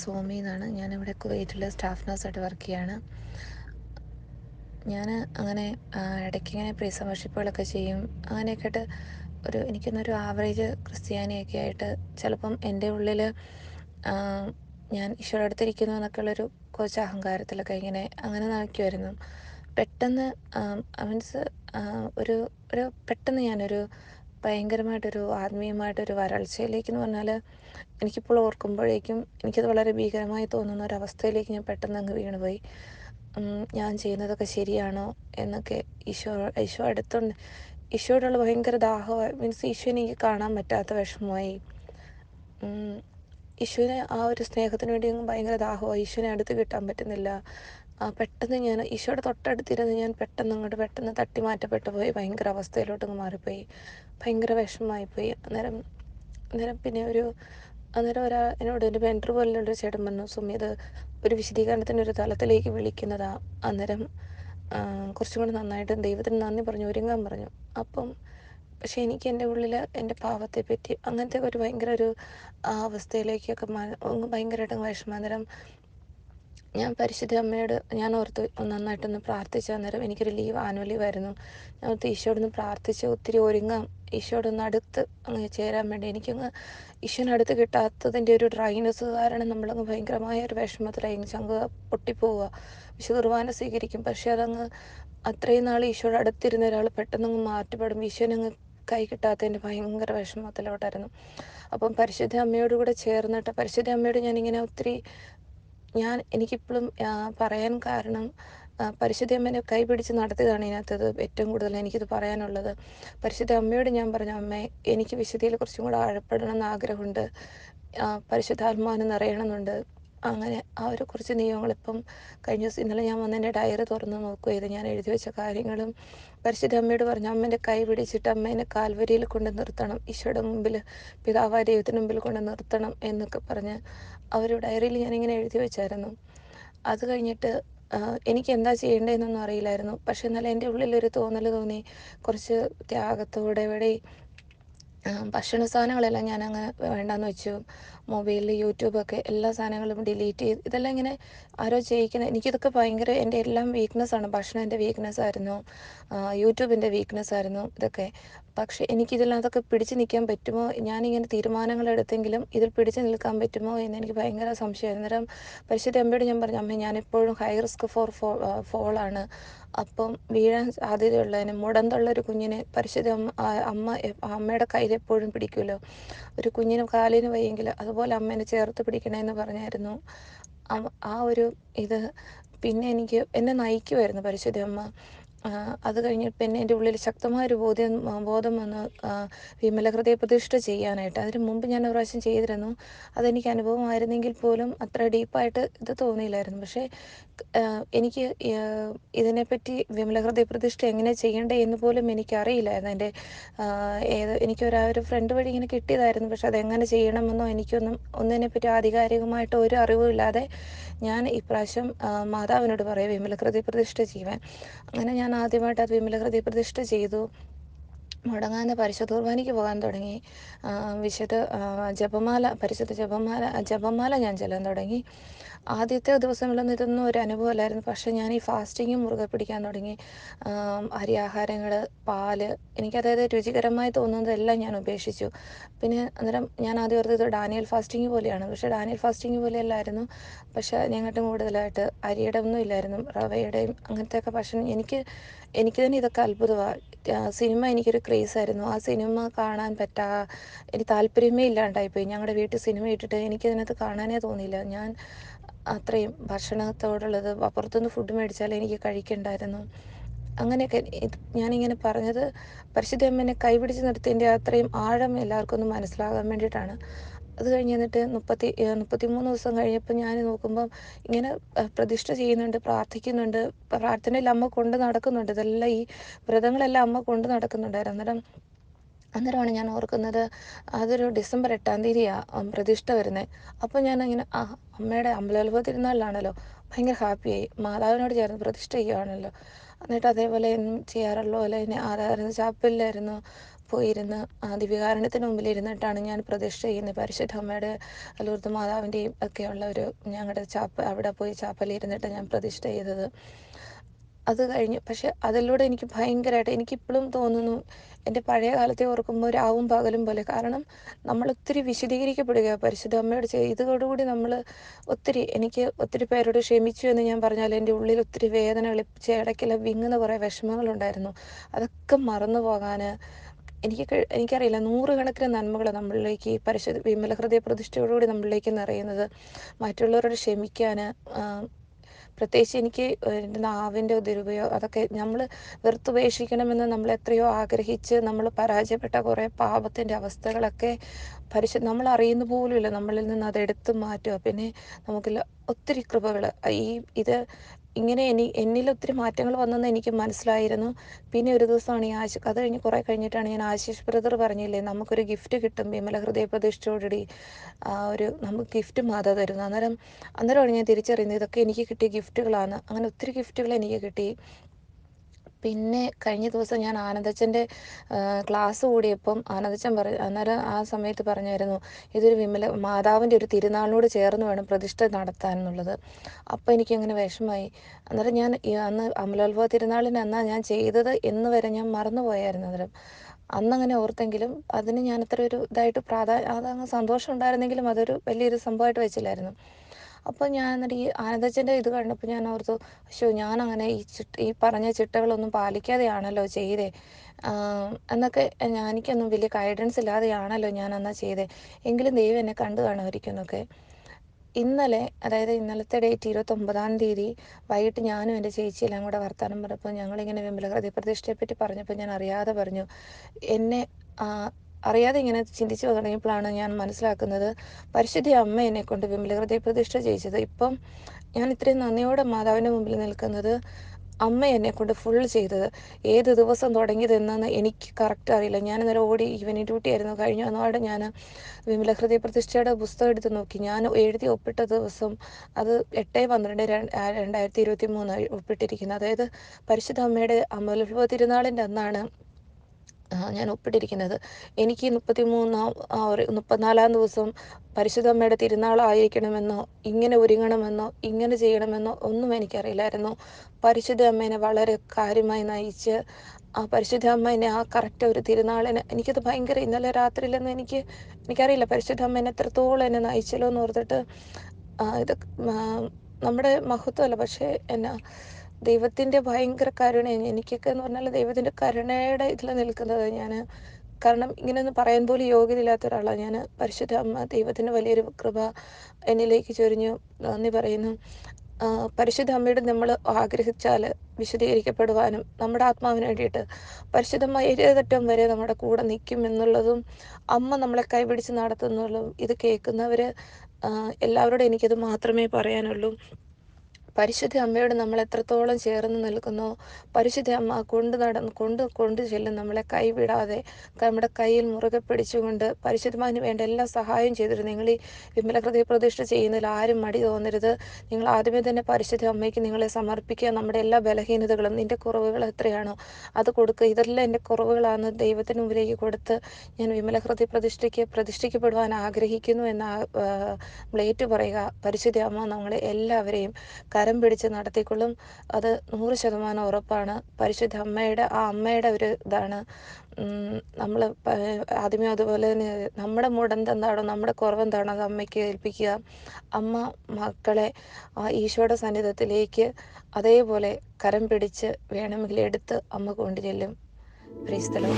സോമി എന്നാണ് ഞാനിവിടെ കുവൈറ്റിൽ സ്റ്റാഫ് നഴ്സായിട്ട് വർക്ക് ചെയ്യാണ്. ഞാൻ അങ്ങനെ ഇടയ്ക്കിങ്ങനെ പ്രീ വർഷിപ്പുകളൊക്കെ ചെയ്യും. അങ്ങനെയൊക്കെ ആയിട്ട് ഒരു എനിക്കൊന്നൊരു ആവറേജ് ക്രിസ്ത്യാനിയൊക്കെ ആയിട്ട് ചിലപ്പം എന്റെ ഉള്ളിൽ ഞാൻ ഈശോയുടെ അടുത്തിരിക്കുന്നു എന്നൊക്കെയുള്ളൊരു കുറച്ച് അഹങ്കാരത്തിലൊക്കെ ഇങ്ങനെ അങ്ങനെ നിൽക്കുമായിരുന്നു പെട്ടെന്ന് മീൻസ് ഒരു ഒരു പെട്ടെന്ന് ഞാനൊരു ഭയങ്കരമായിട്ടൊരു ആത്മീയമായിട്ടൊരു വരൾച്ചയിലേക്ക് എന്ന് പറഞ്ഞാൽ എനിക്കിപ്പോൾ ഓർക്കുമ്പോഴേക്കും എനിക്കത് വളരെ ഭീകരമായി തോന്നുന്ന ഒരു അവസ്ഥയിലേക്ക് ഞാൻ പെട്ടെന്ന് അങ്ങ് വീണുപോയി. ഞാൻ ചെയ്യുന്നതൊക്കെ ശരിയാണോ എന്നൊക്കെ ഈശോ ഈശോ അടുത്തുണ്ട്. ഈശോയോടുള്ള ഭയങ്കര ദാഹമായി മീൻസ് ഈശോനെ എനിക്ക് കാണാൻ പറ്റാത്ത വിഷമമായി. ഈശോനെ ആ ഒരു സ്നേഹത്തിന് വേണ്ടി ഭയങ്കര ദാഹമായി. ഈശോനെ അടുത്ത് കിട്ടാൻ പറ്റുന്നില്ല. പെട്ടെന്ന് ഞാൻ ഈശോയുടെ തൊട്ടടുത്തിരുന്ന് ഞാൻ പെട്ടെന്ന് അങ്ങോട്ട് പെട്ടെന്ന് തട്ടി മാറ്റപ്പെട്ടു പോയി. ഭയങ്കര അവസ്ഥയിലോട്ടങ്ങ് മാറിപ്പോയി. ഭയങ്കര വിഷമമായിപ്പോയി. അന്നേരം അന്നേരം പിന്നെ ഒരു അന്നേരം ഒരാ എന്നോട് എന്റെ മെന്റർ പോലുള്ളൊരു ചേട്ടൻ പറഞ്ഞു സുമി ഇത് ഒരു വിശദീകരണത്തിന്റെ ഒരു തലത്തിലേക്ക് വിളിക്കുന്നതാ. അന്നേരം കുറച്ചും കൂടെ നന്നായിട്ട് ദൈവത്തിന് നന്ദി പറഞ്ഞു ഒരുങ്ങാൻ പറഞ്ഞു. അപ്പം പക്ഷെ എനിക്ക് എന്റെ ഉള്ളിൽ എന്റെ പാവത്തെ പറ്റി അങ്ങനത്തെ ഒരു ഭയങ്കര ഒരു അവസ്ഥയിലേക്കൊക്കെ ഭയങ്കരമായിട്ട് വിഷമം. അന്നേരം ഞാൻ പരിശുദ്ധ അമ്മയോട് ഞാൻ ഓർത്ത് നന്നായിട്ടൊന്ന് പ്രാർത്ഥിച്ച അന്നേരം എനിക്കൊരു ലീവ് ആനുവൽ വരുന്നു ഞാൻ ഓർത്ത് ഈശോയോടൊന്ന് പ്രാർത്ഥിച്ച് ഒത്തിരി ഒരുങ്ങാം. ഈശോയോടൊന്ന് അടുത്ത് അങ്ങ് ചേരാൻ വേണ്ടി എനിക്കങ്ങ് ഈശോനടുത്ത് കിട്ടാത്തതിന്റെ ഒരു ഡ്രൈനസ് കാരണം നമ്മളങ്ങ് ഭയങ്കരമായ ഒരു വിഷമത്തിലായി. ചങ്ക് പൊട്ടിപ്പോവുക. വിശു കുർബാന സ്വീകരിക്കും. പക്ഷേ അതങ്ങ് അത്രയും നാൾ ഈശോയുടെ അടുത്തിരുന്ന ഒരാൾ പെട്ടെന്നങ്ങ് മാറ്റപ്പെടും ഈശോനങ്ങ് കൈ കിട്ടാത്തതിന്റെ ഭയങ്കര വിഷമത്തിലോട്ടായിരുന്നു. അപ്പം പരിശുദ്ധ അമ്മയോട് കൂടെ ചേർന്നിട്ട് പരിശുദ്ധ അമ്മയോട് ഞാനിങ്ങനെ ഒത്തിരി ഞാൻ എനിക്കിപ്പോഴും പറയാൻ കാരണം പരിശുദ്ധ അമ്മേനെ കൈപിടിച്ച് നടത്തിയതാണ് ഇതിനകത്തത് ഏറ്റവും കൂടുതൽ എനിക്കിത് പറയാനുള്ളത്. പരിശുദ്ധ അമ്മയോട് ഞാൻ പറഞ്ഞു അമ്മേ എനിക്ക് വിശുദ്ധിയിൽ കുറച്ചും കൂടെ ആഴപ്പെടണം എന്ന് ആഗ്രഹമുണ്ട് പരിശുദ്ധാത്മാവിനെ നിറയണമെന്നുണ്ട്. അങ്ങനെ ആ ഒരു കുറച്ച് നിയമങ്ങൾ ഇപ്പം കഴിഞ്ഞ ദിവസം ഇന്നലെ ഞാൻ വന്ന് എന്റെ ഡയറി തുറന്ന് നോക്കുകയായിരുന്നു ഞാൻ എഴുതി വെച്ച കാര്യങ്ങളും പരിശുദ്ധ അമ്മയോട് പറഞ്ഞു അമ്മേന്റെ കൈ പിടിച്ചിട്ട് അമ്മേനെ കാൽവരിയിൽ കൊണ്ട് നിർത്തണം. ഈശോയുടെ മുമ്പിൽ പിതാവായ ദൈവത്തിന് മുമ്പിൽ കൊണ്ട് നിർത്തണം എന്നൊക്കെ പറഞ്ഞ് ആ ഒരു ഡയറിയിൽ ഞാനിങ്ങനെ എഴുതി വെച്ചായിരുന്നു. അത് കഴിഞ്ഞിട്ട് എനിക്ക് എന്താ ചെയ്യേണ്ടതെന്നൊന്നും അറിയില്ലായിരുന്നു. പക്ഷെ എന്നാലും എന്റെ ഉള്ളിലൊരു തോന്നൽ തോന്നി. കുറച്ച് ത്യാഗത്തോടെ ഇവിടെ ഭക്ഷണ സാധനങ്ങളെല്ലാം ഞാനങ്ങ് വേണ്ടാന്ന് വെച്ചു. മൊബൈലിൽ യൂട്യൂബൊക്കെ എല്ലാ സാധനങ്ങളും ഡിലീറ്റ് ചെയ്ത് ഇതെല്ലാം ഇങ്ങനെ ആരോ ചെയ്യിക്കുന്നത് എനിക്കിതൊക്കെ ഭയങ്കര എന്റെ എല്ലാം വീക്ക്നെസ്സാണ് ഭക്ഷണം എന്റെ വീക്ക്നെസ് ആയിരുന്നു. യൂട്യൂബിന്റെ വീക്ക്നെസ് ആയിരുന്നു ഇതൊക്കെ. പക്ഷേ എനിക്കിതിലതൊക്കെ പിടിച്ചു നിൽക്കാൻ പറ്റുമോ? ഞാനിങ്ങനെ തീരുമാനങ്ങൾ എടുത്തെങ്കിലും ഇതിൽ പിടിച്ചു നിൽക്കാൻ പറ്റുമോ എന്ന് എനിക്ക് ഭയങ്കര സംശയമായിരുന്നു അന്നേരം പരിശുദ്ധ അമ്മയോട് ഞാൻ പറഞ്ഞു അമ്മ ഞാനെപ്പോഴും ഹൈ റിസ്ക് ഫോർ ഫോ ഫോളാണ് അപ്പം വീഴാൻ സാധ്യതയുള്ളതിന് മുടന്തുള്ളൊരു കുഞ്ഞിനെ പരിശുദ്ധ അമ്മ അമ്മയുടെ കയ്യിൽ എപ്പോഴും പിടിക്കുമല്ലോ? ഒരു കുഞ്ഞിന് കാലിന് വയ്യെങ്കിൽ അതുപോലെ അമ്മേനെ ചേർത്ത് പിടിക്കണമെന്ന് പറഞ്ഞായിരുന്നു. ആ ഒരു ഇത് പിന്നെ എനിക്ക് എന്നെ നയിക്കുമായിരുന്നു പരിശുദ്ധ അമ്മ. അത് കഴിഞ്ഞിട്ട് പിന്നെ എന്റെ ഉള്ളിൽ ശക്തമായൊരു ബോധ്യം ബോധം വന്ന് വിമല ഹൃദയ പ്രതിഷ്ഠ ചെയ്യാനായിട്ട്. അതിന് മുമ്പ് ഞാൻ ഒരു പ്രാവശ്യം ചെയ്തിരുന്നു. അതെനിക്ക് അനുഭവമായിരുന്നെങ്കിൽ പോലും അത്ര ഡീപ്പായിട്ട് ഇത് തോന്നിയില്ലായിരുന്നു. പക്ഷേ എനിക്ക് ഇതിനെപ്പറ്റി വിമല ഹൃദയ പ്രതിഷ്ഠ എങ്ങനെ ചെയ്യേണ്ടേ എന്ന് പോലും എനിക്കറിയില്ലായിരുന്നു എന്റെ ഏത് എനിക്കൊരാ ഒരു ഫ്രണ്ട് വഴി ഇങ്ങനെ കിട്ടിയതായിരുന്നു. പക്ഷെ അതെങ്ങനെ ചെയ്യണമെന്നോ എനിക്കൊന്നും ഒന്നിനെപ്പറ്റി ആധികാരികമായിട്ട് ഒരു അറിവുമില്ലാതെ ഞാൻ ഇപ്രാവശ്യം മാതാവിനോട് പറയും വിമല ഹൃദയ പ്രതിഷ്ഠ ചെയ്യുവാൻ. അങ്ങനെ ഞാൻ ആദ്യമായിട്ട് അത് വിമല ഹൃദയ പ്രതിഷ്ഠ ചെയ്തു. മുടങ്ങാതെ പരിശുദ്ധ കുർബാനയ്ക്ക് പോകാൻ തുടങ്ങി. വിശുദ്ധ ജപമാല പരിശുദ്ധ ജപമാല ജപമാല ഞാൻ ചെല്ലാൻ തുടങ്ങി. ആദ്യത്തെ ദിവസങ്ങളിലൊന്നും ഇതൊന്നും ഒരു അനുഭവമല്ലായിരുന്നു. പക്ഷെ ഞാൻ ഈ ഫാസ്റ്റിങ്ങും മുറുകെ പിടിക്കാൻ തുടങ്ങി. അരിയാഹാരങ്ങൾ പാൽ എനിക്ക് അതായത് രുചികരമായി തോന്നുന്നതെല്ലാം ഞാൻ ഉപേക്ഷിച്ചു. പിന്നെ അന്നേരം ഞാൻ ആദ്യം ഓർത്തത് ഡാനിയൽ ഫാസ്റ്റിംഗ് പോലെയാണ്. പക്ഷേ ഡാനിയൽ ഫാസ്റ്റിംഗ് പോലെയല്ലായിരുന്നു. പക്ഷേ ഞങ്ങൾക്കും കൂടുതലായിട്ട് അരിയുടെ ഒന്നും ഇല്ലായിരുന്നു. റവയുടെയും അങ്ങനത്തെയൊക്കെ ഭക്ഷണം എനിക്ക് എനിക്ക് തന്നെ ഇതൊക്കെ അത്ഭുതമാണ് സിനിമ എനിക്കൊരു ക്രേസായിരുന്നു ആ സിനിമ കാണാൻ പറ്റാ എനിക്ക് താല്പര്യമേ ഇല്ലാണ്ടായിപ്പോയി. ഞങ്ങളുടെ വീട്ടിൽ സിനിമ ഇട്ടിട്ട് എനിക്കതിനകത്ത് കാണാനേ തോന്നിയില്ല. ഞാൻ അത്രയും ഭക്ഷണത്തോടുള്ളത് പുറത്തുനിന്ന് ഫുഡ് മേടിച്ചാൽ എനിക്ക് കഴിക്കണ്ടായിരുന്നു. അങ്ങനെയൊക്കെ ഞാനിങ്ങനെ പറഞ്ഞത് പരിശുദ്ധ അമ്മേനെ കൈപിടിച്ച് നിർത്തിയതിന്റെ അത്രയും ആഴം എല്ലാവർക്കും ഒന്ന് മനസ്സിലാകാൻ വേണ്ടിയിട്ടാണ്. അത് കഴിഞ്ഞ് എന്നിട്ട് മുപ്പത്തി മുപ്പത്തി മൂന്ന് ദിവസം കഴിഞ്ഞപ്പോൾ ഞാൻ നോക്കുമ്പം ഇങ്ങനെ പ്രതിഷ്ഠ ചെയ്യുന്നുണ്ട് പ്രാർത്ഥിക്കുന്നുണ്ട് പ്രാർത്ഥനയിൽ അമ്മ കൊണ്ട് നടക്കുന്നുണ്ട്. ഇതെല്ലാം ഈ വ്രതങ്ങളെല്ലാം അമ്മ കൊണ്ട് നടക്കുന്നുണ്ടായിരുന്നു. അന്നേരം അന്നേരമാണ് ഞാൻ ഓർക്കുന്നത് അതൊരു ഡിസംബർ എട്ടാം തീയതിയാണ് പ്രതിഷ്ഠ വരുന്നത് അപ്പോൾ ഇങ്ങനെ ആ അമ്മയുടെ അമ്പലോത്ഭവ തിരുനാളിലാണല്ലോ ഭയങ്കര ഹാപ്പിയായി മാതാവിനോട് ചേർന്ന് പ്രതിഷ്ഠ ചെയ്യുകയാണല്ലോ എന്നിട്ട് അതേപോലെ ചെയ്യാറുള്ളൂ ചെയ്യാറുള്ള പോലെ തന്നെ ആരാധന ചാപ്പലിലായിരുന്നു. പോയിരുന്ന് ആ ദിവ്യകാരുണ്യത്തിന് മുമ്പിൽ ഇരുന്നിട്ടാണ് ഞാൻ പ്രതീക്ഷ ചെയ്യുന്നത്. പരിശുദ്ധ അമ്മയുടെ ലൂർദ് മാതാവിന്റെയും ഒക്കെയുള്ള ഒരു ഞങ്ങളുടെ ചാപ്പ അവിടെ പോയി ചാപ്പലിൽ ഇരുന്നിട്ട് ഞാൻ പ്രതിഷ്ഠ ചെയ്തത്. അത് കഴിഞ്ഞ്. പക്ഷെ അതിലൂടെ എനിക്ക് ഭയങ്കരമായിട്ട് എനിക്കിപ്പോഴും തോന്നുന്നു എന്റെ പഴയ കാലത്തെ ഓർക്കുമ്പോൾ രാവും പകലും പോലെ. കാരണം നമ്മൾ ഒത്തിരി വിശദീകരിക്കപ്പെടുക. പരിശുദ്ധ അമ്മയോട് ചെയ്തതോടുകൂടി നമ്മൾ ഒത്തിരി എനിക്ക് ഒത്തിരി പേരോട് ക്ഷമിച്ചു എന്ന് ഞാൻ പറഞ്ഞാൽ എന്റെ ഉള്ളിൽ ഒത്തിരി വേദനകൾ ചേടക്കില വിങ്ങുന്ന കുറേ വിഷമങ്ങളുണ്ടായിരുന്നു. അതൊക്കെ മറന്നു പോകാൻ എനിക്ക് എനിക്കറിയില്ല നൂറുകണക്കിന് നന്മകൾ നമ്മളിലേക്ക് ഈ പരിശുദ്ധ വിമല ഹൃദയ പ്രതിഷ്ഠയോടുകൂടി നമ്മളിലേക്ക് നിറയുന്നത്. മറ്റുള്ളവരോട് ക്ഷമിക്കാൻ പ്രത്യേകിച്ച് എനിക്ക് എന്റെ നാവിന്റെ ദുരുപയോഗം അതൊക്കെ നമ്മൾ വെറുത്തുപേക്ഷിക്കണമെന്ന് നമ്മൾ എത്രയോ ആഗ്രഹിച്ച് നമ്മൾ പരാജയപ്പെട്ട കുറേ പാപത്തിന്റെ അവസ്ഥകളൊക്കെ പരിശു നമ്മൾ അറിയുന്ന പോലുമില്ല നമ്മളിൽ നിന്ന് അത് എടുത്തു മാറ്റുക. പിന്നെ നമുക്കില്ല ഒത്തിരി കൃപകൾ ഈ ഇത് ഇങ്ങനെ എനി എന്നിൽ ഒത്തിരി മാറ്റങ്ങൾ വന്നെന്ന് എനിക്ക് മനസ്സിലായിരുന്നു. പിന്നെ ഒരു ദിവസമാണ് ഈ ആശ അത് കഴിഞ്ഞ് കുറേ കഴിഞ്ഞിട്ടാണ് ഞാൻ ആശിഷ് ബ്രദർ പറഞ്ഞില്ലേ നമുക്കൊരു ഗിഫ്റ്റ് കിട്ടും വിമല ഹൃദയ പ്രതീക്ഷയോടുകൂടി ഒരു നമുക്ക് ഗിഫ്റ്റ് മാതാ തരുന്നു. അന്നേരം അന്നേരമാണ് ഞാൻ തിരിച്ചറിയുന്നത് ഇതൊക്കെ എനിക്ക് കിട്ടിയ ഗിഫ്റ്റുകളാണ്. അങ്ങനെ ഒത്തിരി ഗിഫ്റ്റുകൾ എനിക്ക് കിട്ടി. പിന്നെ കഴിഞ്ഞ ദിവസം ഞാൻ ആനന്ദച്ചന്റെ ക്ലാസ് കൂടിയപ്പം ആനന്ദച്ചൻ പറ അന്നേരം ആ സമയത്ത് പറഞ്ഞായിരുന്നു ഇതൊരു വിമല മാതാവിന്റെ ഒരു തിരുനാളിനോട് ചേർന്ന് വേണം പ്രതിഷ്ഠ നടത്താൻ എന്നുള്ളത് അപ്പോൾ എനിക്കങ്ങനെ വിഷമമായി. അന്നേരം ഞാൻ അന്ന് അമലോത്ഭവ തിരുനാളിന് എന്നാ ഞാൻ ചെയ്തത് എന്ന് വരെ ഞാൻ മറന്നുപോയായിരുന്നു അന്നേരം. അന്നങ്ങനെ ഓർത്തെങ്കിലും അതിന് ഞാൻ അത്ര ഒരു ഇതായിട്ട് പ്രാധാന്യം അതങ്ങ് സന്തോഷം ഉണ്ടായിരുന്നെങ്കിലും അതൊരു വലിയൊരു സംഭവമായിട്ട് വെച്ചില്ലായിരുന്നു. അപ്പോൾ ഞാൻ എന്നിട്ട് ഈ ആനന്ദച്ചന്റെ ഇത് കണ്ടപ്പോൾ ഞാൻ ഓർത്തു പക്ഷേ ഞാൻ അങ്ങനെ ഈ ചിട്ട ഈ പറഞ്ഞ ചിട്ടകളൊന്നും പാലിക്കാതെയാണല്ലോ ചെയ്തേ. എന്നൊക്കെ ഞാൻ എനിക്കൊന്നും വലിയ ഗൈഡൻസ് ഇല്ലാതെയാണല്ലോ ഞാൻ അന്നാ ചെയ്തേ. എങ്കിലും ദൈവം എന്നെ കണ്ടു കാണുമായിരിക്കുന്നൊക്കെ ഇന്നലെ അതായത് ഇന്നലത്തെ ഡേറ്റ് ഇരുപത്തൊമ്പതാം തീയതി വൈകിട്ട് ഞാനും എന്റെ ചേച്ചിയെല്ലാം കൂടെ വർത്തമാനം പറഞ്ഞപ്പോൾ ഞങ്ങളിങ്ങനെ വിമല ഹൃദയ പ്രതിഷ്ഠയെ പറ്റി പറഞ്ഞപ്പോൾ ഞാൻ അറിയാതെ പറഞ്ഞു. എന്നെ അറിയാതെ ഇങ്ങനെ ചിന്തിച്ചു തുടങ്ങിയപ്പോഴാണ് ഞാൻ മനസ്സിലാക്കുന്നത് പരിശുദ്ധ അമ്മ എന്നെ കൊണ്ട് വിമല ഹൃദയ പ്രതിഷ്ഠ ചെയ്യിച്ചത്. ഇപ്പം ഞാൻ ഇത്രയും നന്ദിയോടെ മാതാവിന്റെ മുമ്പിൽ നിൽക്കുന്നത് അമ്മ എന്നെ കൊണ്ട് ഫുൾ ചെയ്തത്. ഏത് ദിവസം തുടങ്ങിയതെന്നു എനിക്ക് കറക്റ്റ് അറിയില്ല. ഞാൻ ഇന്നലെ ഓടി ഈവനിങ് ഡ്യൂട്ടി ആയിരുന്നു. കഴിഞ്ഞ നാട് ഞാൻ വിമല ഹൃദയ പ്രതിഷ്ഠയുടെ പുസ്തകം എടുത്ത് നോക്കി. ഞാൻ എഴുതി ഒപ്പിട്ട ദിവസം അത് എട്ട് പന്ത്രണ്ട് രണ്ടായിരത്തി ഇരുപത്തി മൂന്ന് ഒപ്പിട്ടിരിക്കുന്നത്. അതായത് പരിശുദ്ധ അമ്മയുടെ അമലോത്ഭവ തിരുനാളിന്റെ അന്നാണ് ഞാൻ ഒപ്പിട്ടിരിക്കുന്നത്. എനിക്ക് മുപ്പത്തി മൂന്നാം ആ ഒരു മുപ്പത്തിനാലാം ദിവസം പരിശുദ്ധമ്മയുടെ തിരുനാളായിരിക്കണമെന്നോ ഇങ്ങനെ ഒരുങ്ങണമെന്നോ ഇങ്ങനെ ചെയ്യണമെന്നോ ഒന്നും എനിക്കറിയില്ലായിരുന്നു. പരിശുദ്ധ അമ്മേനെ വളരെ കാര്യമായി നയിച്ച് ആ പരിശുദ്ധ അമ്മേനെ ആ കറക്റ്റ് ഒരു തിരുനാളിന് എനിക്കത് ഭയങ്കര ഇന്നലെ രാത്രിയിലൊന്നും എനിക്ക് എനിക്കറിയില്ല പരിശുദ്ധ അമ്മേനെ എത്രത്തോളം എന്നെ നയിച്ചല്ലോ എന്ന് ഓർത്തിട്ട് ഇത് നമ്മുടെ മഹത്വമല്ല പക്ഷേ എന്നാ ദൈവത്തിന്റെ ഭയങ്കര കരുണ. എനിക്കൊക്കെ എന്ന് പറഞ്ഞാൽ ദൈവത്തിന്റെ കരുണയുടെ ഇതിൽ നിൽക്കുന്നത് ഞാൻ കാരണം ഇങ്ങനെയൊന്നും പറയാൻ പോലും യോഗ്യതയില്ലാത്ത ഒരാളാണ് ഞാൻ പരിശുദ്ധ അമ്മ ദൈവത്തിന്റെ വലിയൊരു കൃപ എന്നിലേക്ക് ചൊരിഞ്ഞു. നന്ദി പറയുന്നു. പരിശുദ്ധ അമ്മയുടെ നമ്മൾ ആഗ്രഹിച്ചാൽ വിശദീകരിക്കപ്പെടുവാനും നമ്മുടെ ആത്മാവിന് വേണ്ടിയിട്ട് പരിശുദ്ധമ്മ ഏതറ്റം വരെ നമ്മുടെ കൂടെ നിൽക്കും എന്നുള്ളതും അമ്മ നമ്മളെ കൈപിടിച്ച് നടത്തുന്നുള്ളതും ഇത് കേൾക്കുന്നവർ എല്ലാവരോടും എനിക്കത് മാത്രമേ പറയാനുള്ളൂ. പരിശുദ്ധ അമ്മയോട് നമ്മൾ എത്രത്തോളം ചേർന്ന് നിൽക്കുന്നു പരിശുദ്ധ അമ്മ കൊണ്ട് നടന്ന് കൊണ്ട് കൊണ്ട് ചെല്ലും നമ്മളെ കൈവിടാതെ നമ്മുടെ കയ്യിൽ മുറുകെ പിടിച്ചുകൊണ്ട് പരിശുദ്ധമാന് വേണ്ട എല്ലാ സഹായവും ചെയ്തിരുന്നു. നിങ്ങൾ ഈ വിമല ഹൃദയ പ്രതിഷ്ഠ ചെയ്യുന്നതിൽ ആരും മടി തോന്നരുത്. നിങ്ങൾ ആദ്യമേ തന്നെ പരിശുദ്ധ അമ്മയ്ക്ക് നിങ്ങളെ സമർപ്പിക്കുക. നമ്മുടെ എല്ലാ ബലഹീനതകളും നിന്റെ കുറവുകൾ എത്രയാണോ അത് കൊടുക്കുക. ഇതെല്ലാം എന്റെ കുറവുകളാണ് ദൈവത്തിന് മുമ്പിലേക്ക് കൊടുത്ത് ഞാൻ വിമല ഹൃദയ പ്രതിഷ്ഠയ്ക്ക് പ്രതിഷ്ഠിക്കപ്പെടുവാൻ ആഗ്രഹിക്കുന്നു എന്ന് നമ്മൾ ഏറ്റു പറയുക പരിശുദ്ധ അമ്മ നമ്മളെ എല്ലാവരെയും കരം പിടിച്ച് നടത്തിക്കൊള്ളും. അത് നൂറ് ശതമാനം ഉറപ്പാണ്. പരിശുദ്ധ അമ്മയുടെ ആ അമ്മയുടെ ഒരു ഇതാണ്. നമ്മൾ ആദ്യമേ അതുപോലെ തന്നെ നമ്മുടെ മുടന്ത് എന്താണോ നമ്മുടെ കുറവെന്താണോ അത് അമ്മയ്ക്ക് ഏൽപ്പിക്കുക. അമ്മ മക്കളെ ആ ഈശോയുടെ സന്നിധത്തിലേക്ക് അതേപോലെ കരം പിടിച്ച് വേണമെങ്കിൽ എടുത്ത് അമ്മ കൊണ്ടു ചെല്ലും ക്രൈസ്തലോ